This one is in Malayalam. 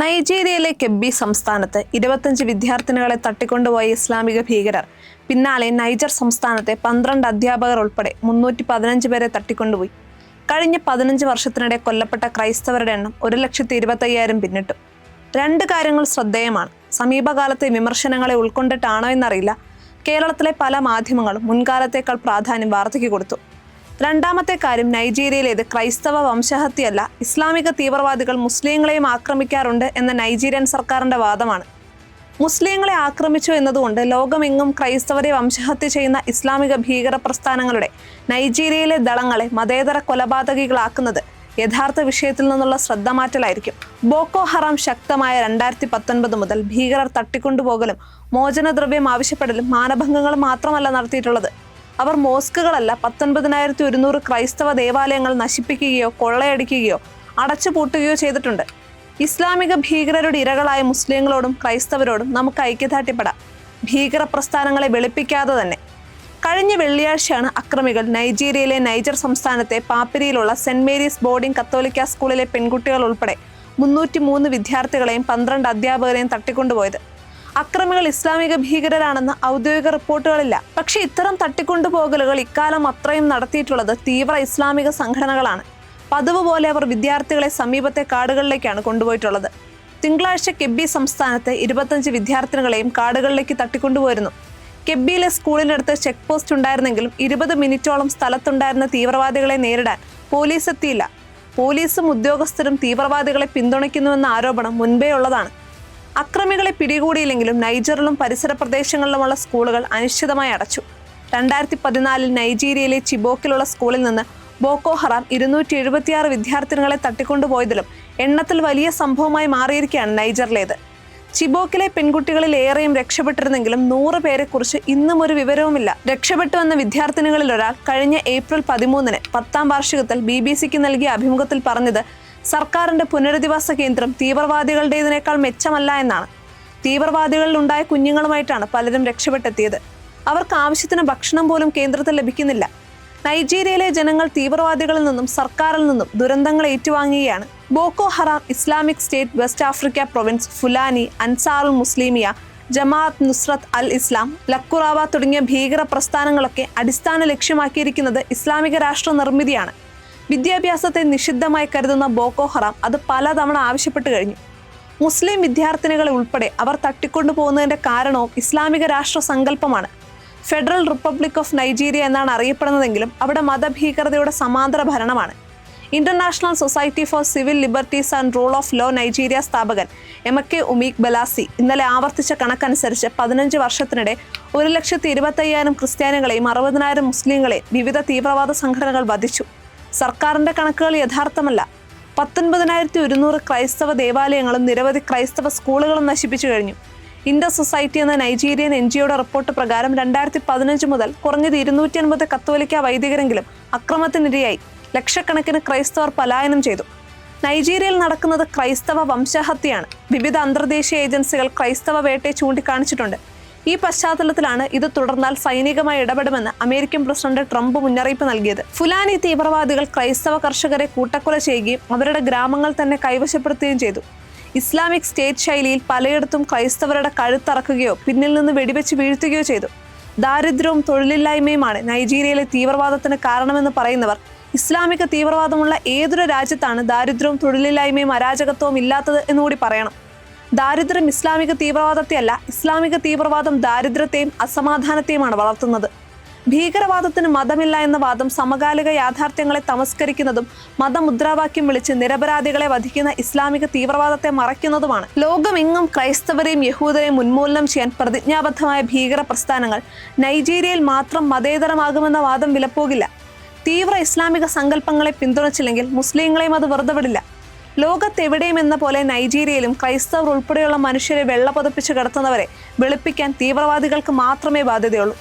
നൈജീരിയയിലെ കെബി സംസ്ഥാനത്ത് ഇരുപത്തഞ്ച് വിദ്യാർത്ഥിനികളെ തട്ടിക്കൊണ്ടുപോയ ഇസ്ലാമിക ഭീകരർ. പിന്നാലെ നൈജർ സംസ്ഥാനത്തെ പന്ത്രണ്ട് അധ്യാപകർ ഉൾപ്പെടെ മുന്നൂറ്റി പതിനഞ്ച് പേരെ തട്ടിക്കൊണ്ടുപോയി. കഴിഞ്ഞ പതിനഞ്ച് വർഷത്തിനിടെ കൊല്ലപ്പെട്ട ക്രൈസ്തവരുടെ എണ്ണം ഒരു ലക്ഷത്തി ഇരുപത്തയ്യായിരം പിന്നിട്ടു. രണ്ട് കാര്യങ്ങൾ ശ്രദ്ധേയമാണ്. സമീപകാലത്തെ വിമർശനങ്ങളെ ഉൾക്കൊണ്ടിട്ടാണോ എന്നറിയില്ല. കേരളത്തിലെ പല മാധ്യമങ്ങളും മുൻകാലത്തേക്കാൾ പ്രാധാന്യം വാർത്തയ്ക്ക് കൊടുത്തു രണ്ടാമത്തെ കാര്യം നൈജീരിയയിലേത് ക്രൈസ്തവ വംശഹത്യയല്ല. ഇസ്ലാമിക തീവ്രവാദികൾ മുസ്ലിങ്ങളെയും ആക്രമിക്കാറുണ്ട് എന്ന നൈജീരിയൻ സർക്കാരിന്റെ വാദമാണ്. മുസ്ലിങ്ങളെ ആക്രമിച്ചു എന്നതുകൊണ്ട് ലോകമെങ്ങും ക്രൈസ്തവരെ വംശഹത്യ ചെയ്യുന്ന ഇസ്ലാമിക ഭീകര പ്രസ്ഥാനങ്ങളുടെ നൈജീരിയയിലെ ദളങ്ങളെ മതേതര കൊലപാതകികളാക്കുന്നത് യഥാർത്ഥ വിഷയത്തിൽ നിന്നുള്ള ശ്രദ്ധ മാറ്റലായിരിക്കും. ബോക്കോ ഹറാം ശക്തമായ രണ്ടായിരത്തി പത്തൊൻപത് മുതൽ ഭീകരർ തട്ടിക്കൊണ്ടുപോകലും മോചനദ്രവ്യം ആവശ്യപ്പെടലും മാനഭംഗങ്ങളും മാത്രമല്ല നടത്തിയിട്ടുള്ളത്. അവർ മോസ്കുകളല്ല പത്തൊൻപതിനായിരത്തി ഒരുന്നൂറ് ക്രൈസ്തവ ദേവാലയങ്ങൾ നശിപ്പിക്കുകയോ കൊള്ളയടിക്കുകയോ അടച്ചുപൂട്ടുകയോ ചെയ്തിട്ടുണ്ട്. ഇസ്ലാമിക ഭീകരരുടെ ഇരകളായ മുസ്ലിങ്ങളോടും ക്രൈസ്തവരോടും നമുക്ക് ഐക്യദാർഢ്യപ്പെടാം. ഭീകര പ്രസ്ഥാനങ്ങളെ വെളുപ്പിക്കാതെ തന്നെ. കഴിഞ്ഞ വെള്ളിയാഴ്ചയാണ് അക്രമികൾ നൈജീരിയയിലെ നൈജർ സംസ്ഥാനത്തെ പാപ്പിരിയിലുള്ള സെന്റ് മേരീസ് ബോർഡിംഗ് കത്തോലിക്ക സ്കൂളിലെ പെൺകുട്ടികൾ ഉൾപ്പെടെ മുന്നൂറ്റി മൂന്ന് വിദ്യാർത്ഥികളെയും പന്ത്രണ്ട് അധ്യാപകരെയും തട്ടിക്കൊണ്ടുപോയത്. അക്രമികൾ ഇസ്ലാമിക ഭീകരരാണെന്ന് ഔദ്യോഗിക റിപ്പോർട്ടുകളില്ല. പക്ഷേ ഇത്തരം തട്ടിക്കൊണ്ടുപോകലുകൾ ഇക്കാലം അത്രയും നടത്തിയിട്ടുള്ളത് തീവ്ര ഇസ്ലാമിക സംഘടനകളാണ്. പതിവ് പോലെ അവർ വിദ്യാർത്ഥികളെ സമീപത്തെ കാടുകളിലേക്കാണ് കൊണ്ടുപോയിട്ടുള്ളത്. തിങ്കളാഴ്ച കെബി സംസ്ഥാനത്തെ ഇരുപത്തഞ്ച് വിദ്യാർത്ഥിനികളെയും കാടുകളിലേക്ക് തട്ടിക്കൊണ്ടുപോയിരുന്നു. കെബിയിലെ സ്കൂളിനടുത്ത് ചെക്ക് പോസ്റ്റ് ഉണ്ടായിരുന്നെങ്കിലും ഇരുപത് മിനിറ്റോളം സ്ഥലത്തുണ്ടായിരുന്ന തീവ്രവാദികളെ നേരിടാൻ പോലീസ് എത്തിയില്ല. പോലീസും ഉദ്യോഗസ്ഥരും തീവ്രവാദികളെ പിന്തുണയ്ക്കുന്നുവെന്ന ആരോപണം മുൻപേ ഉള്ളതാണ് അക്രമികളെ പിടികൂടിയില്ലെങ്കിലും നൈജറിലും പരിസര പ്രദേശങ്ങളിലുമുള്ള സ്കൂളുകൾ അനിശ്ചിതമായി അടച്ചു. രണ്ടായിരത്തി പതിനാലിൽ നൈജീരിയയിലെ ചിബോക്കിലുള്ള സ്കൂളിൽ നിന്ന് ബോക്കോ ഹറാം ഇരുന്നൂറ്റി എഴുപത്തിയാറ് വിദ്യാർത്ഥിനികളെ തട്ടിക്കൊണ്ടുപോയതിലും എണ്ണത്തിൽ വലിയ സംഭവമായി മാറിയിരിക്കുകയാണ് നൈജറിലേത്. ചിബോക്കിലെ പെൺകുട്ടികളിൽ ഏറെയും രക്ഷപ്പെട്ടിരുന്നെങ്കിലും നൂറ് പേരെക്കുറിച്ച് ഇന്നും ഒരു വിവരവുമില്ല. രക്ഷപ്പെട്ടു വന്ന വിദ്യാർത്ഥിനികളിൽ ഒരാൾ കഴിഞ്ഞ ഏപ്രിൽ പതിമൂന്നിന് പത്താം വാർഷികത്തിൽ ബി ബി സിക്ക് നൽകിയ അഭിമുഖത്തിൽ പറഞ്ഞത് സർക്കാരിന്റെ പുനരധിവാസ കേന്ദ്രം തീവ്രവാദികളുടേതിനേക്കാൾ മെച്ചമല്ല എന്നാണ്. തീവ്രവാദികളിൽ ഉണ്ടായ കുഞ്ഞുങ്ങളുമായിട്ടാണ് പലരും രക്ഷപ്പെട്ടെത്തിയത്. അവർക്ക് ആവശ്യത്തിന് ഭക്ഷണം പോലും കേന്ദ്രത്തിൽ ലഭിക്കുന്നില്ല. നൈജീരിയയിലെ ജനങ്ങൾ തീവ്രവാദികളിൽ നിന്നും സർക്കാരിൽ നിന്നും ദുരന്തങ്ങൾ ഏറ്റുവാങ്ങുകയാണ്. Boko Haram Islamic State West Africa Province Fulani Ansarul Muslimiya Jamaat Nusrat al Islam Lakurawa തുടങ്ങിയ ഭീകര പ്രസ്ഥാനങ്ങളൊക്കെ അടിസ്ഥാന ലക്ഷ്യമാക്കിയിരിക്കുന്നത് ഇസ്ലാമിക രാഷ്ട്ര നിർമ്മിതിയാണ്. വിദ്യാഭ്യാസത്തെ നിഷിദ്ധമായി കരുതുന്ന ബോക്കോ ഹറാം അത് പലതവണ ആവശ്യപ്പെട്ടു കഴിഞ്ഞു. മുസ്ലിം വിദ്യാർത്ഥിനികളെ ഉൾപ്പെടെ അവർ തട്ടിക്കൊണ്ടുപോകുന്നതിന്റെ കാരണവും ഇസ്ലാമിക രാഷ്ട്ര സങ്കല്പമാണ്. ഫെഡറൽ റിപ്പബ്ലിക് ഓഫ് നൈജീരിയ എന്നാണ് അറിയപ്പെടുന്നതെങ്കിലും അവിടെ മതഭീകരതയുടെ സമാന്തര ഭരണമാണ്. International Society for Civil Liberties and Rule of Law Nigeria സ്ഥാപകൻ എം കെ ഉമീക് ബലാസി ഇന്നലെ ആവർത്തിച്ച കണക്കനുസരിച്ച് പതിനഞ്ച് വർഷത്തിനിടെ ഒരു ലക്ഷത്തി ഇരുപത്തയ്യായിരം ക്രിസ്ത്യാനികളെയും അറുപതിനായിരം മുസ്ലിങ്ങളെയും വിവിധ തീവ്രവാദ സംഘടനകൾ വധിച്ചു. സർക്കാരിന്റെ കണക്കുകൾ യഥാർത്ഥമല്ല. പത്തൊൻപതിനായിരത്തി ഒരുന്നൂറ് ക്രൈസ്തവ ദേവാലയങ്ങളും നിരവധി ക്രൈസ്തവ സ്കൂളുകളും നശിപ്പിച്ചു കഴിഞ്ഞു. ഇന്ത്യ സൊസൈറ്റി എന്ന നൈജീരിയൻ എൻ ജിഒയുടെ റിപ്പോർട്ട് പ്രകാരം രണ്ടായിരത്തി പതിനഞ്ച് മുതൽ കുറഞ്ഞത് ഇരുന്നൂറ്റി അൻപത് കത്തോലിക്ക വൈദികരെങ്കിലും അക്രമത്തിനിരയായി. ലക്ഷക്കണക്കിന് ക്രൈസ്തവർ പലായനം ചെയ്തു. നൈജീരിയയിൽ നടക്കുന്നത് ക്രൈസ്തവ വംശഹത്യയാണ്. വിവിധ അന്തർദേശീയ ഏജൻസികൾ ക്രൈസ്തവ വേട്ടയെ ചൂണ്ടിക്കാണിച്ചിട്ടുണ്ട്. ഈ പശ്ചാത്തലത്തിലാണ് ഇത് തുടർന്നാൽ സൈനികമായി ഇടപെടുമെന്ന് അമേരിക്കൻ പ്രസിഡന്റ് ട്രംപ് മുന്നറിയിപ്പ് നൽകിയത്. ഫുലാനി തീവ്രവാദികൾ ക്രൈസ്തവ കർഷകരെ കൂട്ടക്കൊല ചെയ്യുകയും അവരുടെ ഗ്രാമങ്ങൾ തന്നെ കൈവശപ്പെടുത്തുകയും ചെയ്തു. ഇസ്ലാമിക് സ്റ്റേറ്റ് ശൈലിയിൽ പലയിടത്തും ക്രൈസ്തവരുടെ കഴുത്തറക്കുകയോ പിന്നിൽ നിന്ന് വെടിവെച്ച് വീഴ്ത്തുകയോ ചെയ്തു. ദാരിദ്ര്യവും തൊഴിലില്ലായ്മയുമാണ് നൈജീരിയയിലെ തീവ്രവാദത്തിന് കാരണമെന്ന് പറയുന്നവർ. ഇസ്ലാമിക തീവ്രവാദമുള്ള ഏതൊരു രാജ്യത്താണ് ദാരിദ്ര്യവും തൊഴിലില്ലായ്മയും അരാജകത്വവും ഇല്ലാത്തത് എന്നുകൂടി പറയണം. ദാരിദ്ര്യം ഇസ്ലാമിക തീവ്രവാദത്തെയല്ല ഇസ്ലാമിക തീവ്രവാദം ദാരിദ്ര്യത്തെയും അസമാധാനത്തെയുമാണ് വളർത്തുന്നത്. ഭീകരവാദത്തിന് മതമില്ല എന്ന വാദം സമകാലിക യാഥാർത്ഥ്യങ്ങളെ തമസ്കരിക്കുന്നതും മതമുദ്രാവാക്യം വിളിച്ച് നിരപരാധികളെ വധിക്കുന്ന ഇസ്ലാമിക തീവ്രവാദത്തെ മറയ്ക്കുന്നതുമാണ്. ലോകമെങ്ങും ക്രൈസ്തവരെയും യഹൂദരെയും ഉന്മൂലനം ചെയ്യാൻ പ്രതിജ്ഞാബദ്ധമായ ഭീകര പ്രസ്ഥാനങ്ങൾ നൈജീരിയയിൽ മാത്രം മതേതരമാകുമെന്ന വാദം വിലപ്പോകില്ല. തീവ്ര ഇസ്ലാമിക സങ്കല്പങ്ങളെ പിന്തുണച്ചില്ലെങ്കിൽ മുസ്ലിങ്ങളെയും അത് വെറുതെ വിടില്ല. ലോകത്തെവിടെയും എന്ന പോലെ നൈജീരിയയിലും ക്രൈസ്തവർ ഉൾപ്പെടെയുള്ള മനുഷ്യരെ വെള്ളപതിപ്പിച്ച് കിടത്തുന്നവരെ വെളുപ്പിക്കാൻ തീവ്രവാദികൾക്ക് മാത്രമേ ബാധ്യതയുള്ളൂ.